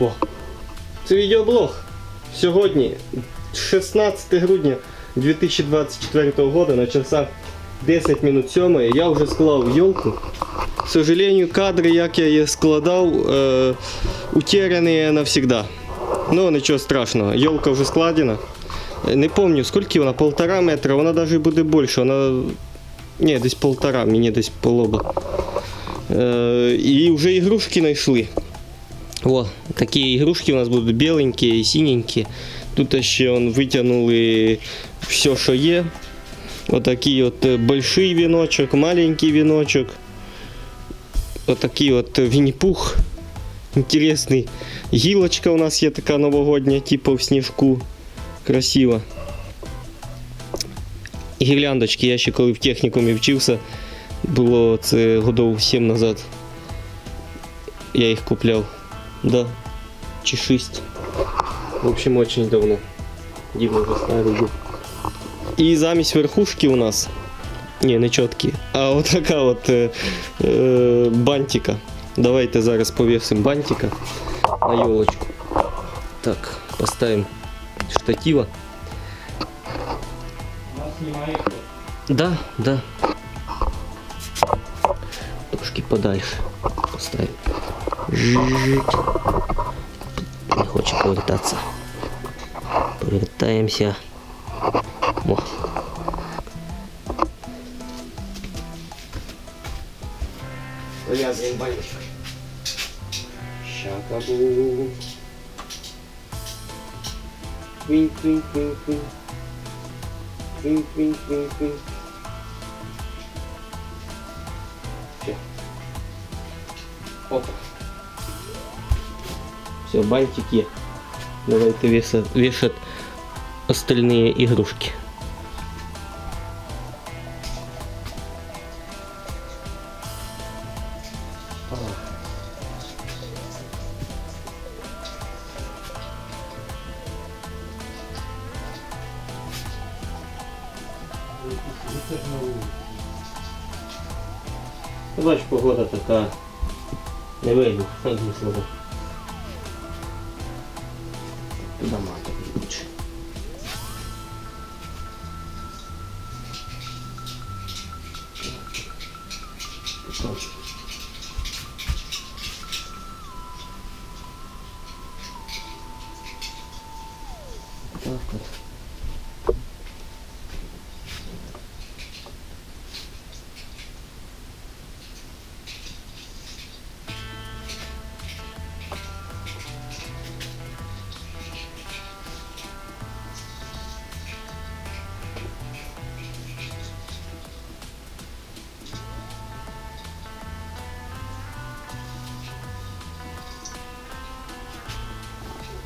О! Це відеоблог. Сьогодні, 16 грудня 2024 года, на часах 10 минут 7 я вже склав елку. К сожалению, кадри, як я її складав, е, утеряні навсегда. Ну, нічого страшного, елка вже складена. Не пам'ятаю, скільки вона, полтора метра, вона навіть буде більше, вона. Ні, десь полтора, мені десь полоба. Е, і вже ігрушки знайшли. О, такі ігрушки у нас будуть біленькі і синенькі. Тут ще он, витягнули все, що є. Отакий от е, больший віночок, маленький віночок. Отакий от Вінні-Пух. Інтересний. Гілочка у нас є така новогодня, типу в сніжку. Красиво. Гірляндочки, я ще коли в технікумі вчився, було це годов 7 назад. Я їх купляв. Да. Чи 6. В общем, очень давно. Дивно вже старий був. І замість верхушки у нас. Ні, не чіткі. А от така от е, е, бантика. Давайте зараз повісимо бантика на елочку. Так, поставимо штатива. Да, да. Трошки подальше поставим. Жить. Не хоче повертатися. Повертаємося. О. Пов'язуємо банечку. Шакабу. Квін, квін, квін, квін. Квін, квін, квін, квін. Все. Опа. Все, бантик є. Давайте вешать, вешать остальные игрушки. Бач, погода така. Не вийду, одним Так от.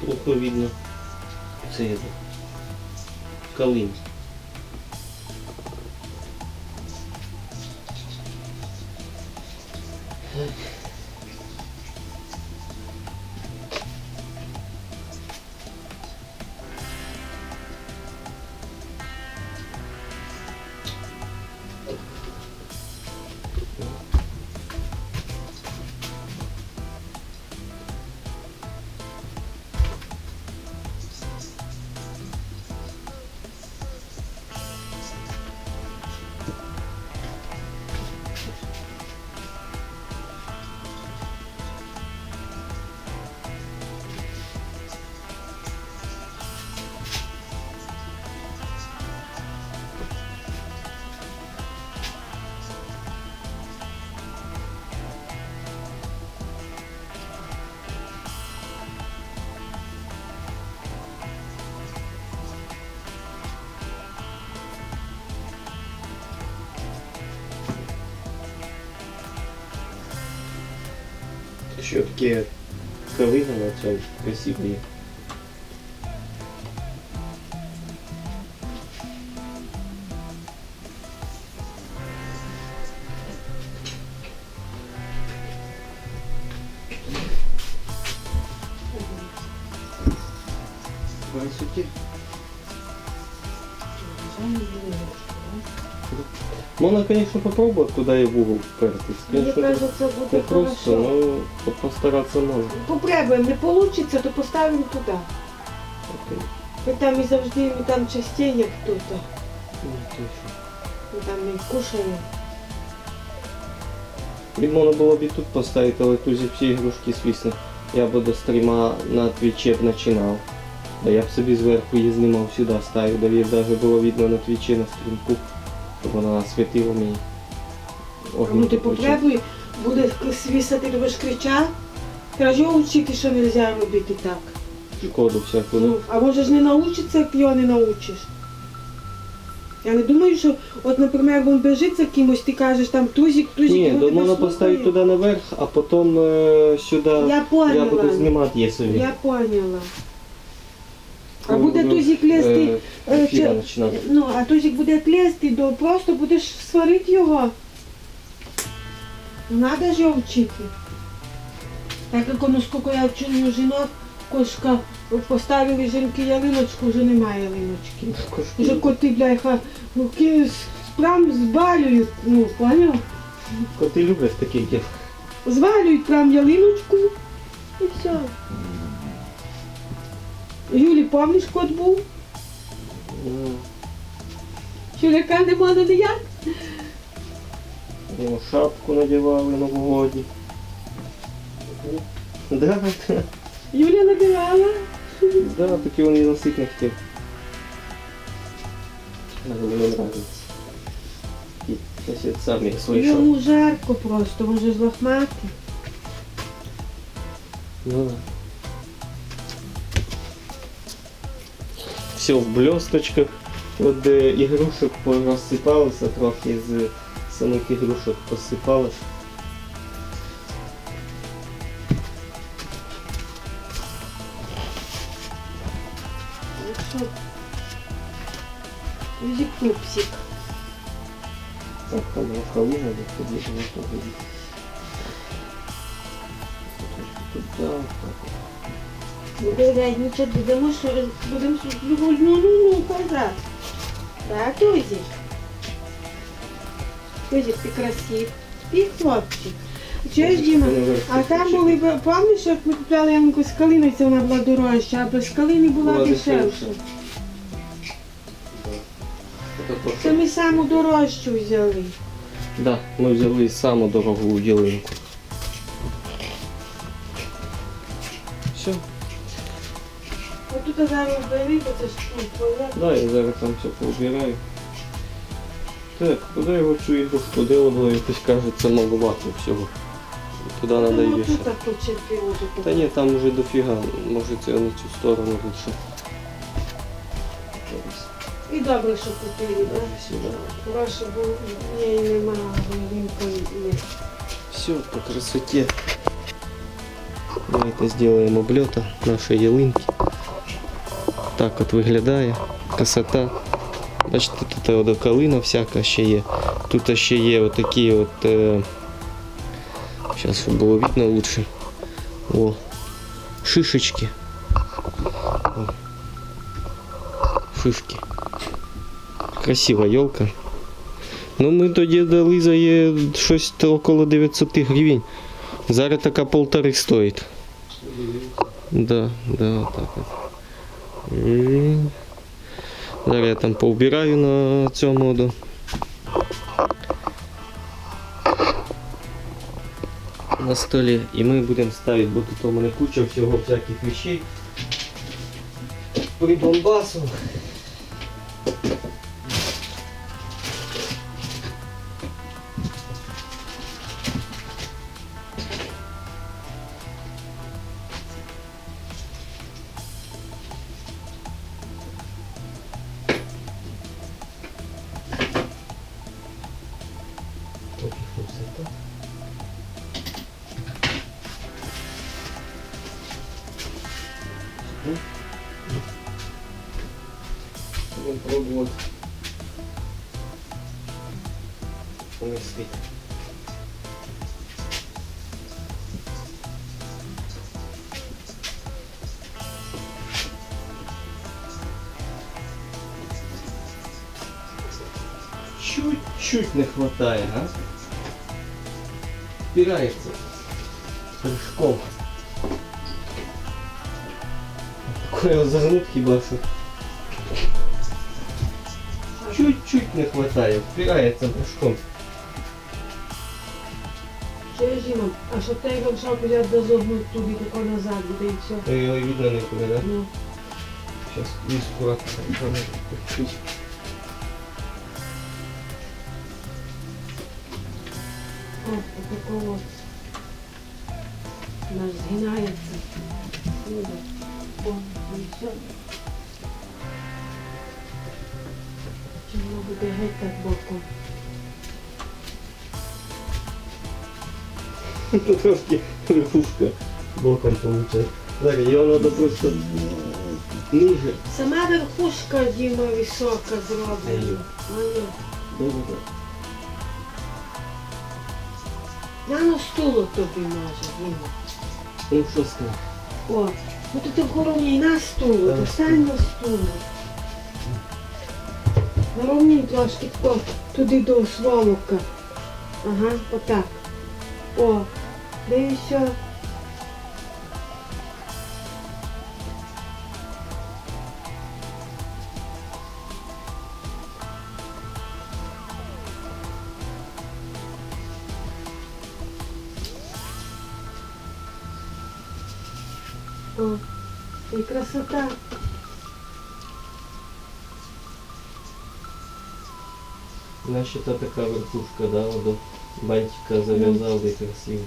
Плохо видно. saída. Fica lindo. На цьому красивые. Можна, звісно, попробувати туди і в угол впертись. Мені Конечно, кажеться, буде просто, хорошо. ну по- постаратися можна. Попробуємо, не вийде, то поставимо туди. Окей. Ми там і завжди, ми там частей, як тут. Ну, точно. Ми там і кушаємо. І можна було б і тут поставити, але тут же всі ігрушки свісне. Я би до стріма на твічі б починав. Да я б собі зверху її знімав сюди, ставив, да її навіть було видно на твічі на стрімку, вона світила мені. Ну ти попробуй, буде свісати, ти будеш кричати. Каже, вчити, що не можна робити так. Шкоду всяку. Ну, а може ж не навчиться, як його не навчиш. Я не думаю, що, от, наприклад, він біжить за кимось, ти кажеш там тузик, тузик, Ні, він тебе можна поставити туди наверх, а потім е, сюди Я я буду знімати її собі. Я поняла. А Ну, буде ну, тузик лізти. Е, е, чи- Ну, а тузик буде лізти, то просто будеш сварити його. Надо ж його вчити. Так як воно, скільки я вчу жінок, кошка поставили жінки ялиночку, вже немає ялиночки. Вже коти, бляха, руки прям звалюють, ну, поняв? Коти люблять таких дів. Звалюють прям ялиночку і все. Юлі, пам'ятаєш, кот був? Ну, Чоловіка не можна ніяк. Йому шапку надівали новогодні. Да, да, Юля надирала. да, таки він і носити не хотів. Але мені нравиться. Сосед сам як свій. Йому жарко просто, він же ж лохматий. Ну да. Все в блісточках. От де ігрушок розсипалося, трохи з самих ігрушок? Юзик пупсик. Так, там воно теж є. Туда, так. Буде рядничати, будемо будемо ну ну ну казати. Так, Тузик? Тузик, ти красив. Ти хлопчик. Чуєш, Діма? А там були, пам'ятаєш, як ми купляли ямку з калиниця, вона була дорожча, а без калини була, дешевша. Це ми саму дорожчу взяли. Да, ми взяли саму дорогу ялинку. Все. Зараз бери, бо це ж ну, твоя. Да, я зараз там все поубираю. Так, куди його цю ігрушку дело якось кажеться маловато всього. Туди треба Ну, її ще. тут так почерпіло. Та ні, там вже дофіга, може це на цю сторону лучше. І добре, що купили, так? Сюди. Бо неї немає, ялинка є. Все по красоте. Давайте сделаем облета нашої ялинки. Так от виглядає. Красота. Бачите, тут от калина всяка ще є. Тут ще є отакі от. Е... Зараз, щоб було видно лучше. О, шишечки. О. Шишки. Красива елка. Ну ми тоді дали за її щось около 900 гривень. Зараз така полтори стоїть. Да, да, так. І... Зараз я там поубираю на цьому моду. На столі. І ми будемо ставити, бо тут у мене куча всього всяких вещей. Прибамбасу. Будемо пробувати помістити. чуть-чуть не хватає, а? Впирається. Прыжком. Такой загнут хіба що. Чуть-чуть не хватає, впирається. Що я жіма? А що ти його шапку я дозогнуть туди, тако назад буде і все. Ну, Його і видно не буде, да? Ну, Сейчас вниз аккуратно. Чуть. о, отако от. Наш згинається. І. Чи воно буде геть так боком? Трошки верхушка боком получается. Зараз його треба просто ниже. Сама верхушка Діма висока зроблена. Добре. Я на стулу тобі може, Діма. Ну що? О, ну то ти вгору і на стулу, то встань на стулу. Наровні трошки тако туди до сволока. Ага, отак. О, де О, і красота. Значить, та така верхушка, да, до бантика і красиво.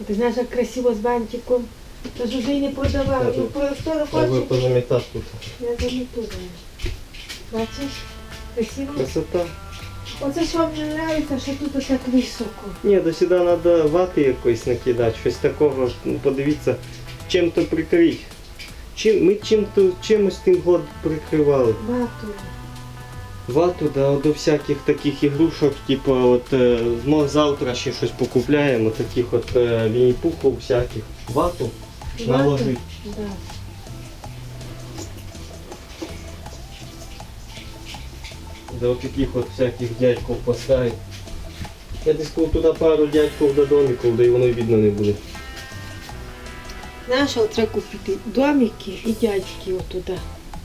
А Ти знаєш, як красиво з бантиком. Та ж уже і не продавав. Ну, просто Треба хоче. позамітати тут. Я заміту. Бачиш? Красиво. Красота. Оце що мені подобається, що тут так високо. Ні, до сюди треба вати якоїсь накидати, щось такого, ну, подивіться, чим-то прикрити. Чим, ми чим-то, чимось тим год прикривали. Бату. Вату, да, до всяких таких ігрушок, типу, от е, може завтра ще щось покупляємо, таких от е, вінні-пухов всяких. Вату наложить. Да. До таких от всяких дядьків поставить. Я десь туди пару дядьків до домиків, де воно видно не буде. От треба купити домики і дядьки отуда.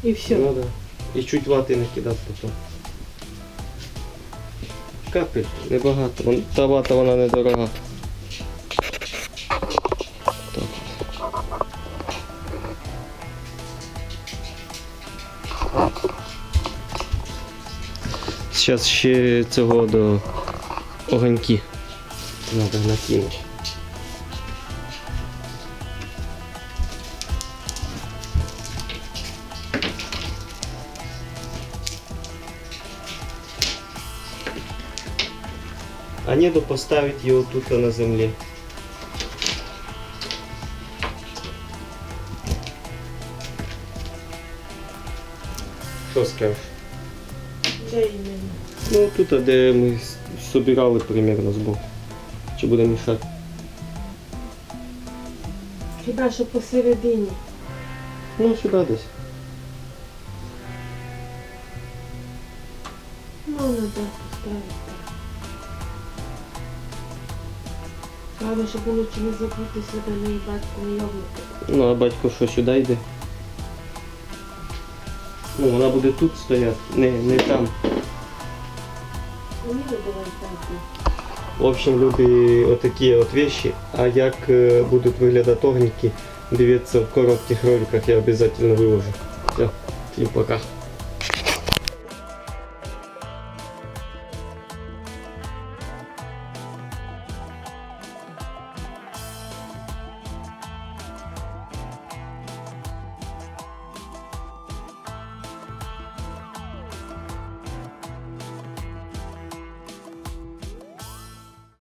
І все. Ну да. І чуть вати накидати потім. Капель, небагато. Вон- Та вата вона недорога. Так. Зараз ще цього до огоньки. Треба накинути. А не поставить его тут на земле. Що скажеш? Де іменно? Ну тут, де ми собирали примерно збор. Чи буде мішати? Хіба що посередині. Ну сюди десь. Ну, надо поставити. Правда, щоб воно чи не забути себе, не батько не. Ну а батько що сюди йде? Ну вона буде тут стояти, не, не там. Так. В общем, люди, отакі от вещи. А як е, будуть виглядати огніки, дивіться в коротких роликах, я обов'язково виложу. Все, всім пока.